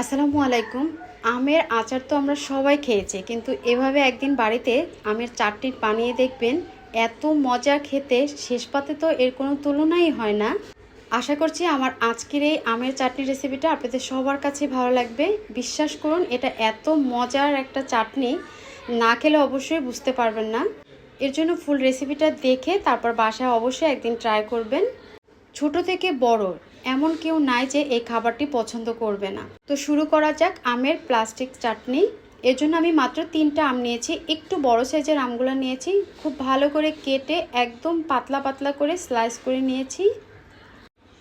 আসসালামু আলাইকুম। আমের আচার তো আমরা সবাই খেয়েছি, কিন্তু এভাবে একদিন বাড়িতে আমের চাটনি বানিয়ে দেখবেন, এত মজা খেতে, শেষ পাতে তো এর কোনো তুলনাই হয় না। আশা করছি আমার আজকের এই আমের চাটনি রেসিপিটা আপনাদের সবার কাছে ভালো লাগবে। বিশ্বাস করুন, এটা এত মজার একটা চাটনি, না খেলে অবশ্যই বুঝতে পারবেন না। এর জন্য ফুল রেসিপিটা দেখে তারপর বাসায় অবশ্যই একদিন ট্রাই করবেন। ছোট থেকে বড়, এমন কেউ নাই যে এই খাবারটি পছন্দ করবে না। তো শুরু করা যাক আমের প্লাস্টিক চাটনি। এর জন্য আমি মাত্র তিনটা আম নিয়েছি, একটু বড় সাইজের আমগুলো নিয়েছি, খুব ভালো করে কেটে একদম পাতলা পাতলা করে স্লাইস করে নিয়েছি।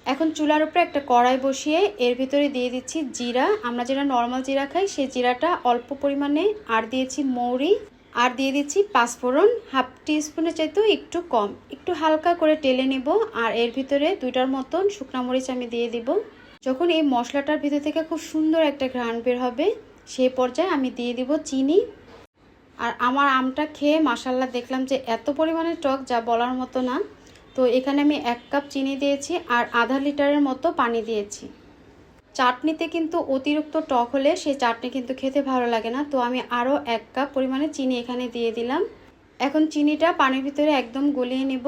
এখন চুলার উপরে একটা কড়াই বসিয়ে এর ভিতরে দিয়ে দিচ্ছি জিরা। আমরা যেটা নর্মাল জিরা খাই, সেই জিরাটা অল্প পরিমাণে, আর দিয়েছি মৌরি। আর দিয়ে দিচ্ছি পাঁচফোড়ন হাফ টি স্পুনের চাইতেও একটু কম। একটু হালকা করে টেলে নেব আর এর ভিতরে দুইটার মতন শুকনা মরিচ আমি দিয়ে দিব। যখন এই মশলাটার ভিতর থেকে খুব সুন্দর একটা ঘ্রাণ বের হবে, সেই পর্যায়ে আমি দিয়ে দিব চিনি। আর আমার আমটা খেয়ে মাসাল্লা দেখলাম যে এত পরিমাণে টক যা বলার মতো না। তো এখানে আমি এক কাপ চিনি দিয়েছি আর আধা লিটারের মতো পানি দিয়েছি। চাটনিতে কিন্তু অতিরিক্ত টক হলে সেই চাটনি কিন্তু খেতে ভালো লাগে না। তো আমি আরও এক কাপ পরিমাণে চিনি এখানে দিয়ে দিলাম। এখন চিনিটা পানির ভিতরে একদম গলিয়ে নেব।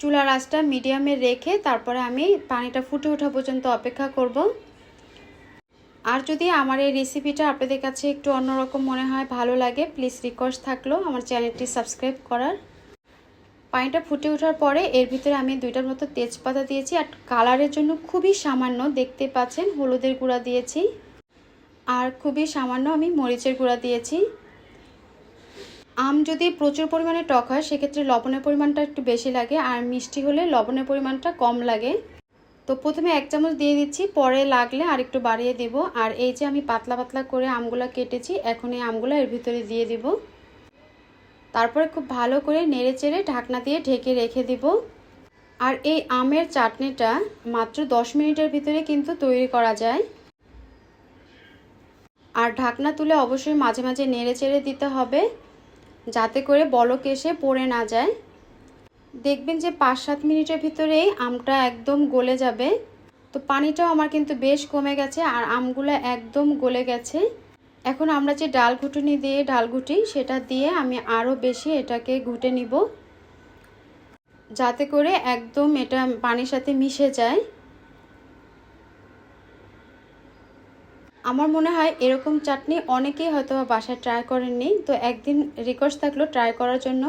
চুলার আঁচটা মিডিয়ামে রেখে তারপরে আমি পানিটা ফুটে ওঠা পর্যন্ত অপেক্ষা করব। আর যদি আমার এই রেসিপিটা আপনাদের কাছে একটু অন্যরকম মনে হয়, ভালো লাগে প্লিজ রিকোয়েস্ট থাকল আমার চ্যানেলটি সাবস্ক্রাইব করার। পানিটা ফুটে ওঠার পরে এর ভিতরে আমি দুইটার মতো তেজপাতা দিয়েছি আর কালারের জন্য খুবই সামান্য, দেখতে পাচ্ছেন, হলুদের গুঁড়া দিয়েছি। আর খুবই সামান্য আমি মরিচের গুঁড়া দিয়েছি। আম যদি প্রচুর পরিমাণে টক হয়, সেক্ষেত্রে লবণের পরিমাণটা একটু বেশি লাগে আর মিষ্টি হলে লবণের পরিমাণটা কম লাগে। তো প্রথমে এক চামচ দিয়ে দিচ্ছি, পরে লাগলে আর একটু বাড়িয়ে দেব। আর এই যে আমি পাতলা পাতলা করে আমগুলো কেটেছি, এখন এই আমগুলো এর ভিতরে দিয়ে দিব। তারপরে খুব ভালো করে নেড়ে চেড়ে ঢাকনা দিয়ে ঢেকে রেখে দিব। আর এই আমের চাটনিটা মাত্র দশ মিনিটের ভিতরে কিন্তু তৈরি করা যায়। আর ঢাকনা তুলে অবশ্যই মাঝে মাঝে নেড়ে চেড়ে দিতে হবে, যাতে করে বলক এসে পড়ে না যায়। দেখবেন যে পাঁচ সাত মিনিটের ভিতরেই আমটা একদম গলে যাবে। তো পানিটাও আমার কিন্তু বেশ কমে গেছে, আর আমগুলো একদম গলে গেছে। এখন আমরা যে ডাল ঘুটুনি দিয়ে ডাল ঘুটি, সেটা দিয়ে আমি আরও বেশি এটাকে ঘুটে নিব। যাতে করে একদম এটা পানির সাথে মিশে যায়। আমার মনে হয় এরকম চাটনি অনেকেই হয়তো বাসায় ট্রাই করেননি, তো একদিন রিকোয়েস্ট থাকল ট্রাই করার জন্য।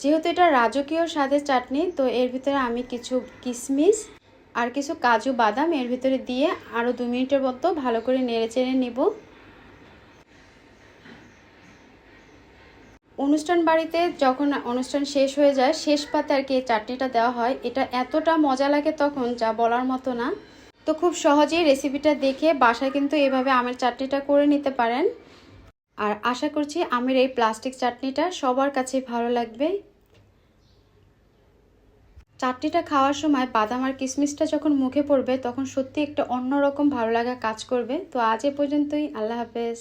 যেহেতু এটা রাজকীয় স্বাদের চাটনি, তো এর ভিতরে আমি কিছু কিশমিশ আর কিছু কাজু বাদাম এর ভিতরে দিয়ে আরও দু মিনিটের মতো ভালো করে নেড়ে চেড়ে নিব। অনুষ্ঠান বাড়িতে যখন অনুষ্ঠান শেষ হয়ে যায়, শেষ পাতে আর কি এই চাটনিটা দেওয়া হয়, এটা এতটা মজা লাগে তখন যা বলার মতো না। তো খুব সহজেই রেসিপিটা দেখে বাসায় কিন্তু এভাবে আমের চাটনিটা করে নিতে পারেন। আর আশা করছি আমের এই প্লাস্টিক চাটনিটা সবার কাছে ভালো লাগবে। চাটনিটা খাওয়ার সময় বাদাম আর কিশমিশটা যখন মুখে পড়বে, তখন সত্যি একটা অন্যরকম ভালো লাগা কাজ করবে। তো আজ এ পর্যন্তই, আল্লাহ হাফেজ।